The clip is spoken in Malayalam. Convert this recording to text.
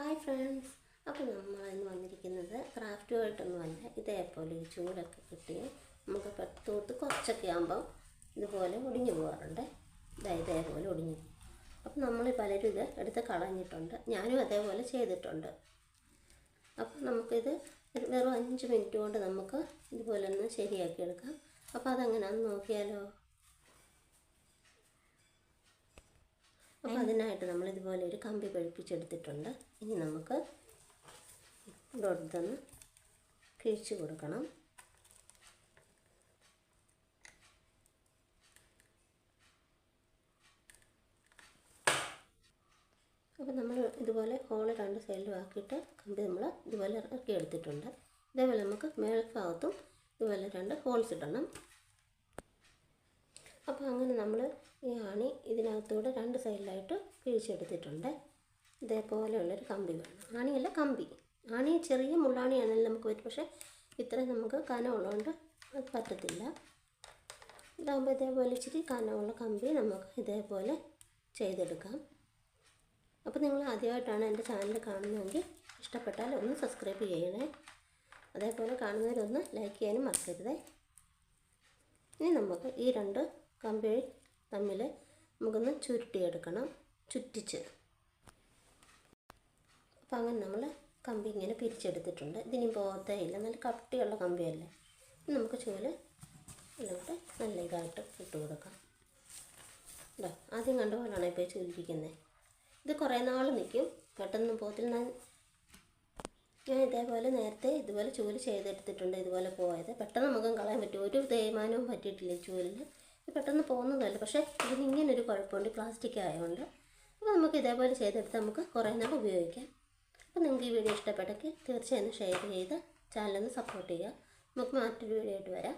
Hi friends. അപ്പോൾ നമ്മൾ ഇന്ന് വന്നിരിക്കുന്നത് ക്രാഫ്റ്റുമായിട്ടൊന്നുമല്ല ഇതേപോലെ ഈ ചൂലൊക്കെ കിട്ടി. നമുക്ക് തൂത്ത് കുറച്ചൊക്കെ ആകുമ്പം ഇതുപോലെ ഒടിഞ്ഞു പോകാറുണ്ട്. ഇതാ ഇതേപോലെ ഒടിഞ്ഞു. പോകും അപ്പോൾ നമ്മൾ പലരും ഇത് എടുത്ത് കളഞ്ഞിട്ടുണ്ട്. ഞാനും അതേപോലെ ചെയ്തിട്ടുണ്ട്. അപ്പോൾ നമുക്കിത് വെറും അഞ്ച് മിനിറ്റ് കൊണ്ട് നമുക്ക് ഇതുപോലെ ഒന്ന് ശരിയാക്കി എടുക്കാം. അപ്പോൾ അതെങ്ങനെയാണെന്ന് നോക്കിയാലോ? അപ്പോൾ അതിനായിട്ട് നമ്മൾ ഇതുപോലെ ഒരു കമ്പി പഴിപ്പിച്ചെടുത്തിട്ടുണ്ട്. ഇനി നമുക്ക് ഇവിടുത്തൊന്ന് കിഴിച്ച് കൊടുക്കണം. അപ്പോൾ നമ്മൾ ഇതുപോലെ ഹോൾ രണ്ട് സൈഡിലും ആക്കിയിട്ട് കമ്പി നമ്മൾ ഇതുപോലെ ഇറക്കി എടുത്തിട്ടുണ്ട് ഇതേപോലെ നമുക്ക് മേൽഭാഗത്തും ഇതുപോലെ രണ്ട് ഹോൾസ് ഇടണം. അപ്പോൾ അങ്ങനെ നമ്മൾ ഈ ആണി ഇതിനകത്തൂടെ രണ്ട് സൈഡിലായിട്ട് കിഴിച്ചെടുത്തിട്ടുണ്ട് ഇതേപോലെയുള്ളൊരു കമ്പി വേണം ആണിയല്ല കമ്പി. ആണി ചെറിയ മുള്ളാണിയാണെങ്കിൽ നമുക്ക് പറ്റും. പക്ഷേ ഇത്രയും നമുക്ക് കനമുള്ളതുകൊണ്ട് അത് പറ്റത്തില്ല. ഇതാകുമ്പോൾ ഇതേപോലെ ഇച്ചിരി കനമുള്ള കമ്പി നമുക്ക് ഇതേപോലെ ചെയ്തെടുക്കാം. അപ്പോൾ നിങ്ങൾ ആദ്യമായിട്ടാണ് എന്റെ ചാനൽ കാണുന്നതെങ്കിൽ ഇഷ്ടപ്പെട്ടാൽ ഒന്ന് സബ്സ്ക്രൈബ് ചെയ്യണേ. അതേപോലെ കാണുന്നവരൊന്ന് ലൈക്ക് ചെയ്യാനും മറക്കരുതേ. ഇനി നമുക്ക് ഈ രണ്ട് കമ്പി തമ്മിൽ നമുക്കൊന്ന് ചുരുട്ടിയെടുക്കണം. ചുറ്റിച്ച്. അപ്പം അങ്ങനെ നമ്മൾ കമ്പി ഇങ്ങനെ പിരിച്ചെടുത്തിട്ടുണ്ട്. ഇതിനി പോകത്തേയില്ല നല്ല കട്ടിയുള്ള കമ്പിയല്ലേ? നമുക്ക് ചൂൽ കൂടെ നല്ല ഇതായിട്ട് ഇട്ട് കൊടുക്കാം. ഇതാ ആദ്യം കണ്ട പോലെയാണ് ഇപ്പോൾ ചൂരിപ്പിക്കുന്നത് ഇത് കുറേ നാൾ നിൽക്കും പെട്ടെന്ന് പോകത്തില്ല. ഞാൻ ഇതേപോലെ നേരത്തെ ഇതുപോലെ ചൂൽ ചെയ്തെടുത്തിട്ടുണ്ട് ഇതുപോലെ പോയത്. പെട്ടെന്ന് നമുക്ക് കളയാൻ പറ്റും. ഒരു തേയ്മാനവും പറ്റിയിട്ടില്ല ചൂലിൽ പെട്ടെന്ന് പോകുന്നതല്ല. പക്ഷേ ഇതിന് ഇങ്ങനെ ഒരു കുഴപ്പമുണ്ട് പ്ലാസ്റ്റിക് ആയതുകൊണ്ട് അപ്പോൾ നമുക്ക് ഇതേപോലെ ചെയ്തെടുത്ത് നമുക്ക് കുറേ നാൾ ഉപയോഗിക്കാം. അപ്പോൾ നിങ്ങൾക്ക് ഈ വീഡിയോ ഇഷ്ടപ്പെട്ടെങ്കിൽ തീർച്ചയായും ഷെയർ ചെയ്ത് ചാനലൊന്ന് സപ്പോർട്ട് ചെയ്യുക. നമുക്ക് മറ്റൊരു വീഡിയോ ആയിട്ട് വരാം.